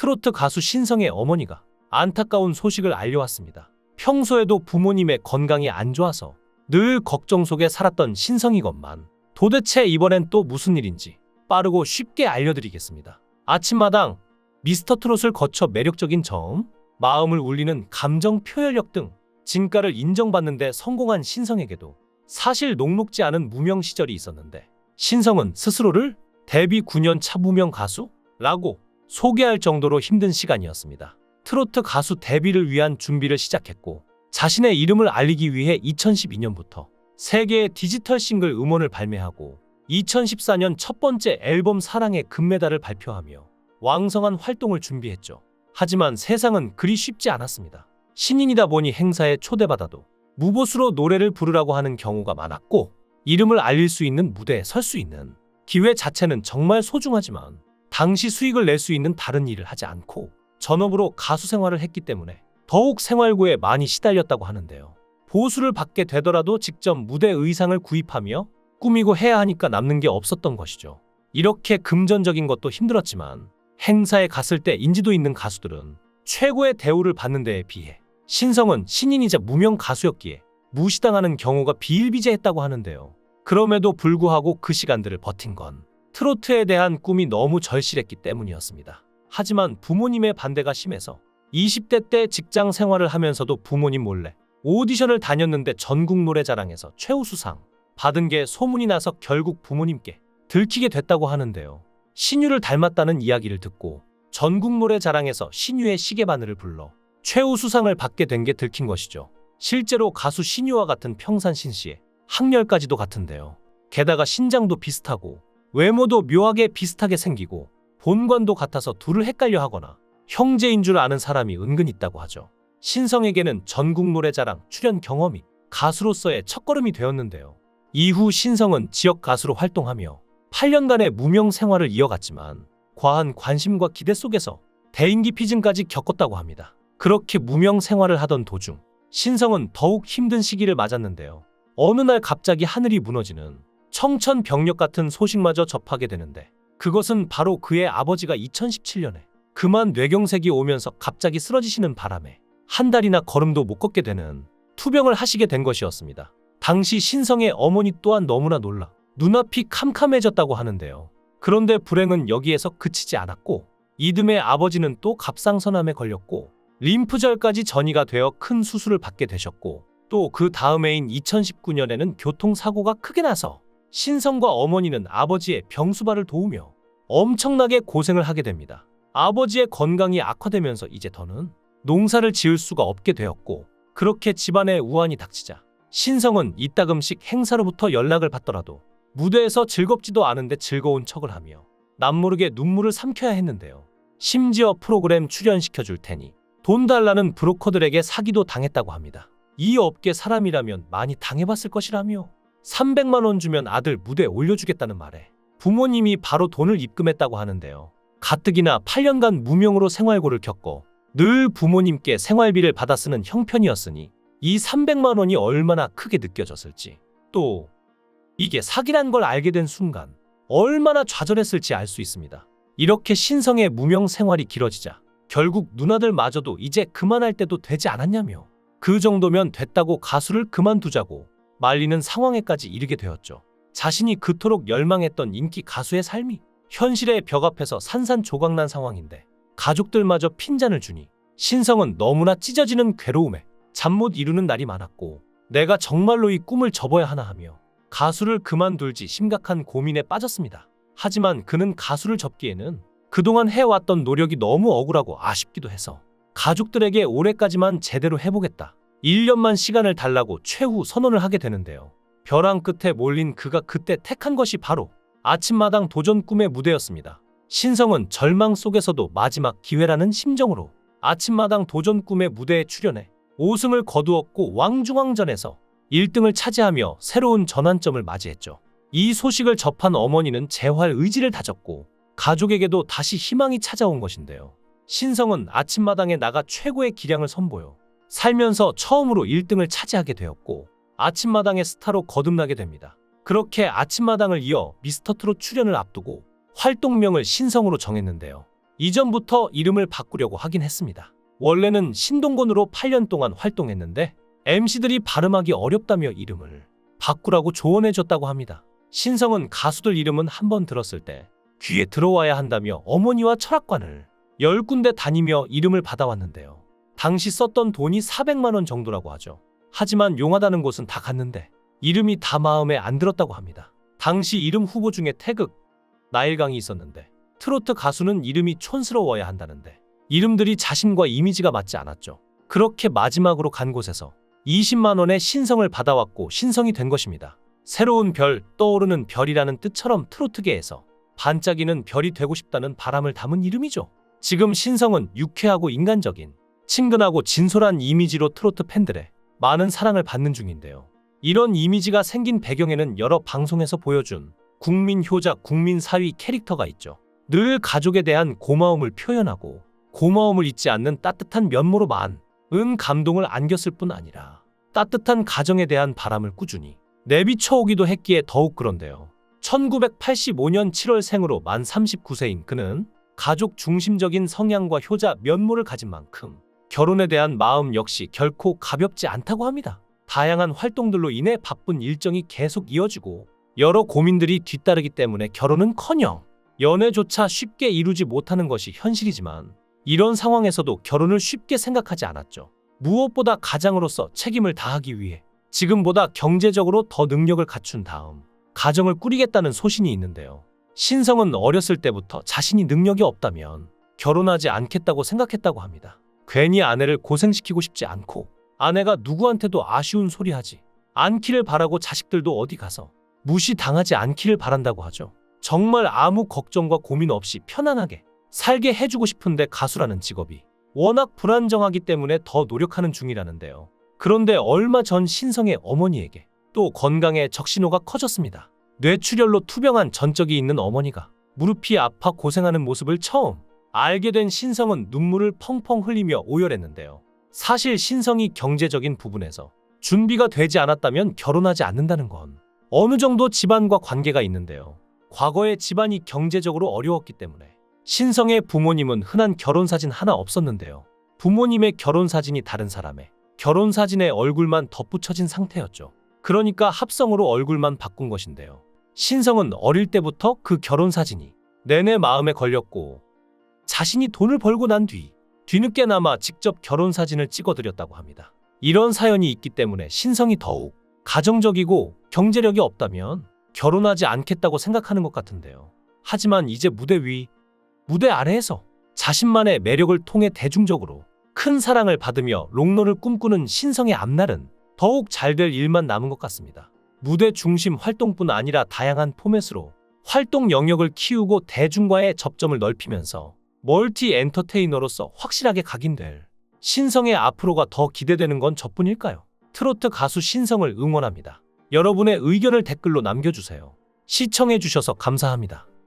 트로트 가수 신성의 어머니가 안타까운 소식을 알려왔습니다. 평소에도 부모님의 건강이 안 좋아서 늘 걱정 속에 살았던 신성이건만 도대체 이번엔 또 무슨 일인지 빠르고 쉽게 알려드리겠습니다. 아침마당 미스터 트롯을 거쳐 매력적인 점, 마음을 울리는 감정 표현력 등 진가를 인정받는데 성공한 신성에게도 사실 녹록지 않은 무명 시절이 있었는데 신성은 스스로를 데뷔 9년 차 무명 가수라고 소개할 정도로 힘든 시간이었습니다. 트로트 가수 데뷔를 위한 준비를 시작했고 자신의 이름을 알리기 위해 2012년부터 세계의 디지털 싱글 음원을 발매하고 2014년 첫 번째 앨범 사랑의 금메달을 발표하며 왕성한 활동을 준비했죠. 하지만 세상은 그리 쉽지 않았습니다. 신인이다 보니 행사에 초대받아도 무보수로 노래를 부르라고 하는 경우가 많았고 이름을 알릴 수 있는 무대에 설 수 있는 기회 자체는 정말 소중하지만 당시 수익을 낼 수 있는 다른 일을 하지 않고 전업으로 가수 생활을 했기 때문에 더욱 생활고에 많이 시달렸다고 하는데요. 보수를 받게 되더라도 직접 무대 의상을 구입하며 꾸미고 해야 하니까 남는 게 없었던 것이죠. 이렇게 금전적인 것도 힘들었지만 행사에 갔을 때 인지도 있는 가수들은 최고의 대우를 받는 데에 비해 신성은 신인이자 무명 가수였기에 무시당하는 경우가 비일비재했다고 하는데요. 그럼에도 불구하고 그 시간들을 버틴 건 트로트에 대한 꿈이 너무 절실했기 때문이었습니다. 하지만 부모님의 반대가 심해서 20대 때 직장 생활을 하면서도 부모님 몰래 오디션을 다녔는데 전국 노래자랑에서 최우수상 받은 게 소문이 나서 결국 부모님께 들키게 됐다고 하는데요. 신유를 닮았다는 이야기를 듣고 전국 노래자랑에서 신유의 시계바늘을 불러 최우수상을 받게 된 게 들킨 것이죠. 실제로 가수 신유와 같은 평산 신 씨의 학렬까지도 같은데요. 게다가 신장도 비슷하고 외모도 묘하게 비슷하게 생기고 본관도 같아서 둘을 헷갈려 하거나 형제인 줄 아는 사람이 은근 있다고 하죠. 신성에게는 전국 노래자랑 출연 경험이 가수로서의 첫걸음이 되었는데요. 이후 신성은 지역 가수로 활동하며 8년간의 무명 생활을 이어갔지만 과한 관심과 기대 속에서 대인기 피증까지 겪었다고 합니다. 그렇게 무명 생활을 하던 도중 신성은 더욱 힘든 시기를 맞았는데요. 어느 날 갑자기 하늘이 무너지는 청천벽력 같은 소식마저 접하게 되는데 그것은 바로 그의 아버지가 2017년에 그만 뇌경색이 오면서 갑자기 쓰러지시는 바람에 한 달이나 걸음도 못 걷게 되는 투병을 하시게 된 것이었습니다. 당시 신성의 어머니 또한 너무나 놀라 눈앞이 캄캄해졌다고 하는데요. 그런데 불행은 여기에서 그치지 않았고 이듬해 아버지는 또 갑상선암에 걸렸고 림프절까지 전이가 되어 큰 수술을 받게 되셨고 또 그 다음 해인 2019년에는 교통사고가 크게 나서 신성과 어머니는 아버지의 병수발을 도우며 엄청나게 고생을 하게 됩니다. 아버지의 건강이 악화되면서 이제 더는 농사를 지을 수가 없게 되었고 그렇게 집안에 우환이 닥치자 신성은 이따금씩 행사로부터 연락을 받더라도 무대에서 즐겁지도 않은데 즐거운 척을 하며 남모르게 눈물을 삼켜야 했는데요. 심지어 프로그램 출연시켜 줄 테니 돈 달라는 브로커들에게 사기도 당했다고 합니다. 이 업계 사람이라면 많이 당해봤을 것이라며 300만 원 주면 아들 무대에 올려주겠다는 말에 부모님이 바로 돈을 입금했다고 하는데요. 가뜩이나 8년간 무명으로 생활고를 겪고 늘 부모님께 생활비를 받아 쓰는 형편이었으니 이 300만 원이 얼마나 크게 느껴졌을지 또 이게 사기란 걸 알게 된 순간 얼마나 좌절했을지 알 수 있습니다. 이렇게 신성의 무명 생활이 길어지자 결국 누나들마저도 이제 그만할 때도 되지 않았냐며 그 정도면 됐다고 가수를 그만두자고 말리는 상황에까지 이르게 되었죠. 자신이 그토록 열망했던 인기 가수의 삶이 현실의 벽 앞에서 산산조각난 상황인데 가족들마저 핀잔을 주니 신성은 너무나 찢어지는 괴로움에 잠 못 이루는 날이 많았고 내가 정말로 이 꿈을 접어야 하나 하며 가수를 그만둘지 심각한 고민에 빠졌습니다. 하지만 그는 가수를 접기에는 그동안 해왔던 노력이 너무 억울하고 아쉽기도 해서 가족들에게 올해까지만 제대로 해보겠다. 1년만 시간을 달라고 최후 선언을 하게 되는데요. 벼랑 끝에 몰린 그가 그때 택한 것이 바로 아침마당 도전 꿈의 무대였습니다. 신성은 절망 속에서도 마지막 기회라는 심정으로 아침마당 도전 꿈의 무대에 출연해 5승을 거두었고 왕중왕전에서 1등을 차지하며 새로운 전환점을 맞이했죠. 이 소식을 접한 어머니는 재활 의지를 다졌고 가족에게도 다시 희망이 찾아온 것인데요. 신성은 아침마당에 나가 최고의 기량을 선보여 살면서 처음으로 1등을 차지하게 되었고 아침마당의 스타로 거듭나게 됩니다. 그렇게 아침마당을 이어 미스터 트롯 출연을 앞두고 활동명을 신성으로 정했는데요. 이전부터 이름을 바꾸려고 하긴 했습니다. 원래는 신동건으로 8년 동안 활동했는데 MC들이 발음하기 어렵다며 이름을 바꾸라고 조언해줬다고 합니다. 신성은 가수들 이름은 한 번 들었을 때 귀에 들어와야 한다며 어머니와 철학관을 10군데 다니며 이름을 받아왔는데요. 당시 썼던 돈이 400만 원 정도라고 하죠. 하지만 용하다는 곳은 다 갔는데 이름이 다 마음에 안 들었다고 합니다. 당시 이름 후보 중에 태극, 나일강이 있었는데 트로트 가수는 이름이 촌스러워야 한다는데 이름들이 자신과 이미지가 맞지 않았죠. 그렇게 마지막으로 간 곳에서 20만 원의 신성을 받아왔고 신성이 된 것입니다. 새로운 별, 떠오르는 별이라는 뜻처럼 트로트계에서 반짝이는 별이 되고 싶다는 바람을 담은 이름이죠. 지금 신성은 유쾌하고 인간적인, 친근하고 진솔한 이미지로 트로트 팬들의 많은 사랑을 받는 중인데요. 이런 이미지가 생긴 배경에는 여러 방송에서 보여준 국민 효자, 국민 사위 캐릭터가 있죠. 늘 가족에 대한 고마움을 표현하고 고마움을 잊지 않는 따뜻한 면모로 많은 감동을 안겼을 뿐 아니라 따뜻한 가정에 대한 바람을 꾸준히 내비쳐 오기도 했기에 더욱 그런데요. 1985년 7월 생으로 만 39세인 그는 가족 중심적인 성향과 효자 면모를 가진 만큼 결혼에 대한 마음 역시 결코 가볍지 않다고 합니다. 다양한 활동들로 인해 바쁜 일정이 계속 이어지고 여러 고민들이 뒤따르기 때문에 결혼은커녕 연애조차 쉽게 이루지 못하는 것이 현실이지만 이런 상황에서도 결혼을 쉽게 생각하지 않았죠. 무엇보다 가장으로서 책임을 다하기 위해 지금보다 경제적으로 더 능력을 갖춘 다음 가정을 꾸리겠다는 소신이 있는데요. 신성은 어렸을 때부터 자신이 능력이 없다면 결혼하지 않겠다고 생각했다고 합니다. 괜히 아내를 고생시키고 싶지 않고 아내가 누구한테도 아쉬운 소리 하지 않기를 바라고 자식들도 어디 가서 무시당하지 않기를 바란다고 하죠. 정말 아무 걱정과 고민 없이 편안하게 살게 해주고 싶은데 가수라는 직업이 워낙 불안정하기 때문에 더 노력하는 중이라는데요. 그런데 얼마 전 신성의 어머니에게 또 건강에 적신호가 커졌습니다. 뇌출혈로 투병한 전적이 있는 어머니가 무릎이 아파 고생하는 모습을 처음 알게 된 신성은 눈물을 펑펑 흘리며 오열했는데요. 사실 신성이 경제적인 부분에서 준비가 되지 않았다면 결혼하지 않는다는 건 어느 정도 집안과 관계가 있는데요. 과거에 집안이 경제적으로 어려웠기 때문에 신성의 부모님은 흔한 결혼 사진 하나 없었는데요. 부모님의 결혼 사진이 다른 사람의 결혼 사진에 얼굴만 덧붙여진 상태였죠. 그러니까 합성으로 얼굴만 바꾼 것인데요. 신성은 어릴 때부터 그 결혼 사진이 내내 마음에 걸렸고 자신이 돈을 벌고 난 뒤 뒤늦게나마 직접 결혼 사진을 찍어드렸다고 합니다. 이런 사연이 있기 때문에 신성이 더욱 가정적이고 경제력이 없다면 결혼하지 않겠다고 생각하는 것 같은데요. 하지만 이제 무대 위, 무대 아래에서 자신만의 매력을 통해 대중적으로 큰 사랑을 받으며 롱런을 꿈꾸는 신성의 앞날은 더욱 잘 될 일만 남은 것 같습니다. 무대 중심 활동뿐 아니라 다양한 포맷으로 활동 영역을 키우고 대중과의 접점을 넓히면서 멀티 엔터테이너로서 확실하게 각인될 신성의 앞으로가 더 기대되는 건 저뿐일까요? 트로트 가수 신성을 응원합니다. 여러분의 의견을 댓글로 남겨주세요. 시청해주셔서 감사합니다.